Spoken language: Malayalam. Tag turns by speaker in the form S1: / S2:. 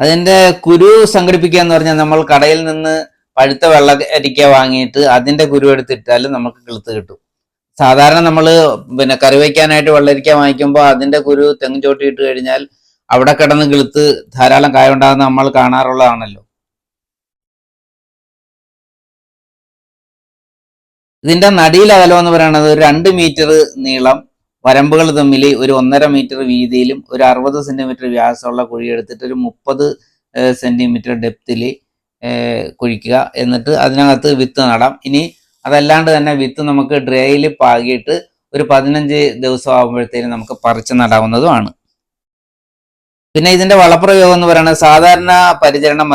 S1: അതിന്റെ കുരു സംഘടിപ്പിക്കുക എന്ന് പറഞ്ഞാൽ നമ്മൾ കടയിൽ നിന്ന് പഴുത്ത വെള്ളരിക്ക വാങ്ങിയിട്ട് അതിന്റെ കുരു എടുത്തിട്ടാലും നമുക്ക് കിളുത്ത് കിട്ടും. സാധാരണ നമ്മൾ പിന്നെ കറി വയ്ക്കാനായിട്ട് വെള്ളരിക്ക വാങ്ങിക്കുമ്പോൾ അതിന്റെ കുരു തെങ്ങ് ചോട്ടി ഇട്ട് കഴിഞ്ഞാൽ അവിടെ കിടന്ന് കിളുത്ത് ധാരാളം കായ ഉണ്ടാകുന്ന നമ്മൾ കാണാറുള്ളതാണല്ലോ. ഇതിന്റെ നടിയിൽ എന്ന് പറയുന്നത് രണ്ട് മീറ്റർ നീളം വരമ്പുകൾ തമ്മിൽ ഒരു ഒന്നര മീറ്റർ വീതിയിലും ഒരു അറുപത് സെന്റിമീറ്റർ വ്യാസമുള്ള കുഴി എടുത്തിട്ട് ഒരു മുപ്പത് സെന്റിമീറ്റർ ഡെപ്തിൽ കുഴിക്കുക. എന്നിട്ട് അതിനകത്ത് വിത്ത് നടാം. ഇനി അതല്ലാണ്ട് തന്നെ വിത്ത് നമുക്ക് ഡ്രൈയിൽ പാകിയിട്ട് ഒരു പതിനഞ്ച് ദിവസം ആകുമ്പോഴത്തേനും നമുക്ക് പറിച്ചു നടാവുന്നതുമാണ്. പിന്നെ ഇതിന്റെ വളപ്രയോഗം എന്ന് പറയുന്നത് സാധാരണ പരിചരണം